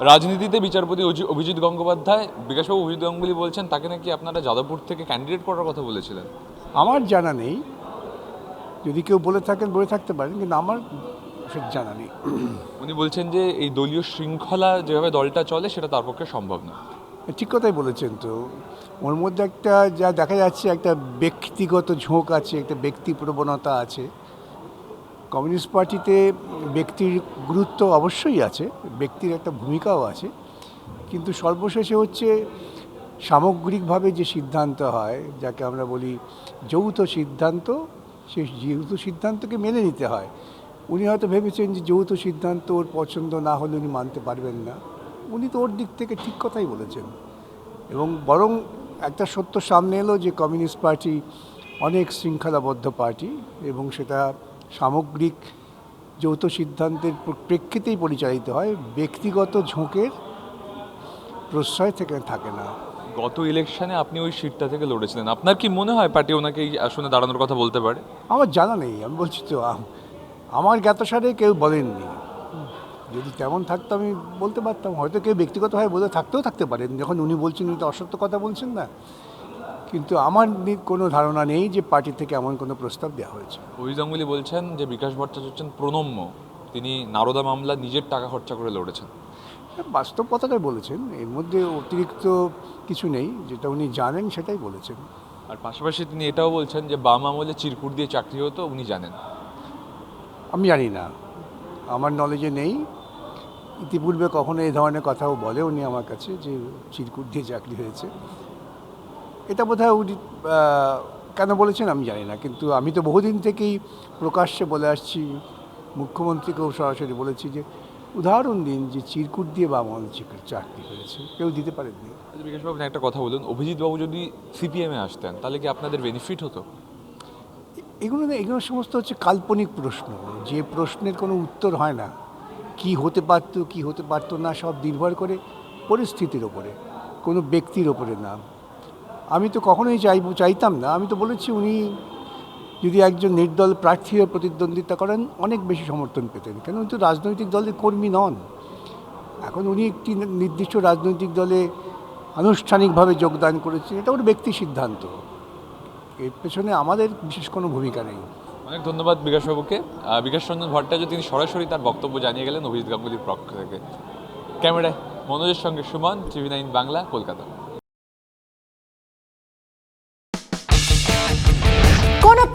রাজনীতিতে বিচারপতি অভিজিৎ গঙ্গোপাধ্যায় বিকাশবাবু অভিজিৎ গাঙ্গুলি বলছেন তাকে নাকি আপনারা যাদবপুর থেকে ক্যান্ডিডেট করার কথা বলেছিলেন। আমার জানা নেই। যদি কেউ বলে থাকেন বলে থাকতে পারেন কিন্তু আমার সে জানা নেই। উনি বলছেন যে এই দলীয় শৃঙ্খলা যেভাবে দলটা চলে সেটা তার পক্ষে সম্ভব না। ঠিক কথাই বলেছেন তো। ওর মধ্যে একটা যা দেখা যাচ্ছে একটা ব্যক্তিগত ঝোঁক আছে একটা ব্যক্তি প্রবণতা আছে। কমিউনিস্ট পার্টিতে ব্যক্তির গুরুত্ব অবশ্যই আছে, ব্যক্তির একটা ভূমিকাও আছে, কিন্তু সর্বশেষে হচ্ছে সামগ্রিকভাবে যে সিদ্ধান্ত হয়, যাকে আমরা বলি যৌথ সিদ্ধান্ত সেই যৌথ সিদ্ধান্তকে মেনে নিতে হয়। উনি হয়তো ভেবেছেন যে যৌথ সিদ্ধান্ত ওর পছন্দ না হলে উনি মানতে পারবেন না। উনি তো ওর দিক থেকে ঠিক কথাই বলেছেন। এবং বরং একটা সত্য সামনে এলো যে কমিউনিস্ট পার্টি অনেক শৃঙ্খলাবদ্ধ পার্টি এবং সেটা সামগ্রিক যৌথ সিদ্ধান্তের প্রেক্ষিতেই পরিচালিত হয় ব্যক্তিগত ঝোঁকের প্রশ্রয় থেকে থাকে না। গত ইলেকশনে আপনি ওই সিটটা থেকে লড়েছিলেন। আপনার কি মনে হয় পার্টি ওনাকে এই আসনে দাঁড়ানোর কথা বলতে পারে? আমার জানা নেই আমি বলছি তো আমার জ্ঞাতসারে কেউ বলেননি। যদি তেমন থাকতো আমি বলতে পারতাম। হয়তো কেউ ব্যক্তিগতভাবে বলে থাকতেও থাকতে পারেন। যখন উনি বলছেন উনি তো অসত্য কথা বলছেন না। কিন্তু আমার কোনো ধারণা নেই যে পার্টি থেকে এমন কোনো প্রস্তাব দেওয়া হয়েছে। অভিজিৎ গাঙ্গুলি বলছেন যে বিকাশ ভট্টাচার্য হচ্ছেন প্রণম্য তিনি নারদা মামলা নিজের টাকা খরচা করে লড়েছেন। বাস্তব কথাটাই বলেছেন। এর মধ্যে অতিরিক্ত কিছু নেই যেটা উনি জানেন সেটাই বলেছেন। আর পাশাপাশি তিনি এটাও বলছেন যে বাম আমলে চিরকুট দিয়ে চাকরি হতো উনি জানেন। আমি জানি না। আমার নলেজে নেই। ইতিপূর্বে কখনো এই ধরনের কথাও বলে উনি আমার কাছে যে চিরকুট দিয়ে চাকরি হয়েছে। এটা বোধহয় উনি কেন বলেছেন আমি জানি না কিন্তু আমি তো বহুদিন থেকেই প্রকাশ্যে বলে আসছি মুখ্যমন্ত্রীকেও সরাসরি বলেছি যে উদাহরণ দিন যে চিরকুট দিয়ে বামন চাকরি হয়েছে কেউ দিতে পারেননি। আচ্ছা বিকাশবাবু একটা কথা বলুন অভিজিৎ বাবু যদি সিপিএমে আসতেন তাহলে কি আপনাদের বেনিফিট হতো? এগুলো না এগুলো সমস্ত হচ্ছে কাল্পনিক প্রশ্ন যে প্রশ্নের কোনো উত্তর হয় না কি হতে পারতো কি হতে পারতো না সব নির্ভর করে পরিস্থিতির ওপরে কোনো ব্যক্তির ওপরে না। আমি তো কখনোই চাইব চাইতাম না। আমি তো বলেছি উনি যদি একজন নির্দল প্রার্থী হয়ে প্রতিদ্বন্দ্বিতা করেন, অনেক বেশি সমর্থন পেতেন। কেন? উনি তো রাজনৈতিক দলের কর্মী নন। এখন উনি একটি নির্দিষ্ট রাজনৈতিক দলে আনুষ্ঠানিকভাবে যোগদান করেছেন এটা ওর ব্যক্তি সিদ্ধান্ত। এর পেছনে আমাদের বিশেষ কোনো ভূমিকা নেই। অনেক ধন্যবাদ বিকাশবাবুকে বিকাশ রঞ্জন ভট্টাচার্য, তিনি সরাসরি তার বক্তব্য জানিয়ে গেলেন অভিজিৎ গাঙ্গুলির পক্ষ থেকে। ক্যামেরায় মনোজের সঙ্গে সুমন, টিভি নাইন বাংলা, কলকাতা।